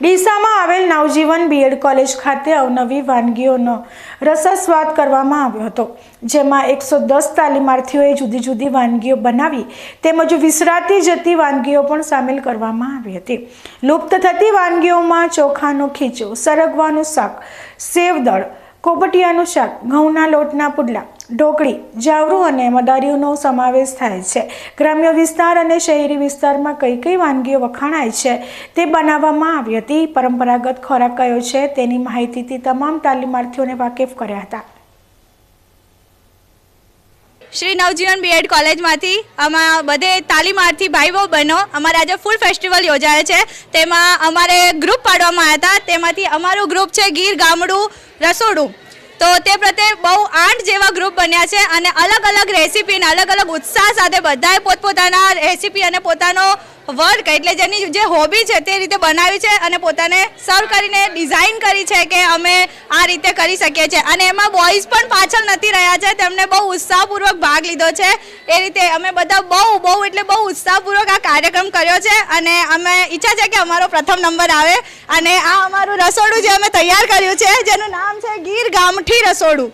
ડીસામાં આવેલ નવજીવન B Ed college ખાતે અવનવી વાનગીઓનો રસાસ્વાદ કરવામાં આવ્યો હતો, જેમાં એકસો દસ તાલીમાર્થીઓએ જુદી જુદી વાનગીઓ બનાવી તેમજ વિસરાતી જતી વાનગીઓ પણ સામેલ કરવામાં આવી હતી. લુપ્ત થતી વાનગીઓમાં ચોખાનો ખીચો, સરગવાનું શાક સેવદળ કોબટિયાનું શાક, ઘઉંના લોટના પુડલા, ઢોકળી, જાવરું અને મદારીઓનો સમાવેશ થાય છે. ગ્રામ્ય વિસ્તાર અને શહેરી વિસ્તારમાં કઈ કઈ વાનગીઓ વખાણાય છે તે બનાવવામાં આવી હતી. પરંપરાગત ખોરાક કયો છે તેની માહિતીથી તમામ તાલીમાર્થીઓને વાકેફ કર્યા હતા. શ્રી નવજીવન બીએડ કોલેજમાંથી. આમાં બધે તાલીમાર્થી ભાઈઓ, બહેનો અમારે આજે ફૂલ ફેસ્ટિવલ યોજાયો છે. તેમાં અમારે ગ્રુપ પાડવામાં આવ્યા હતા. તેમાંથી અમારું ગ્રુપ છે ગીર ગામડું રસોડું. તો તે પ્રત્યે બહુ આઠ જેવા ગ્રુપ બન્યા છે અને અલગ અલગ રેસીપી અલગ અલગ ઉત્સાહ સાથે બધાએ પોતપોતાના રેસીપી અને પોતાનો વર્ક એટલે જેની જે હોબી છે તે રીતે બનાવી છે અને પોતાને સર્વ કરીને ડિઝાઇન કરી છે કે અમે આ રીતે કરી શકીએ છીએ. અને એમાં બોયઝ પણ પાછળ નથી રહ્યા છે. તેમને બહુ ઉત્સાહપૂર્વક ભાગ લીધો છે. એ રીતે અમે બધા બહુ બહુ એટલે બહુ ઉત્સાહપૂર્વક આ કાર્યક્રમ કર્યો છે અને અમે ઈચ્છા છે કે અમારો પ્રથમ નંબર આવે. અને આ અમારું રસોડું જે અમે તૈયાર કર્યું છે, જેનું નામ છે ગીર ગામઠી રસોડું.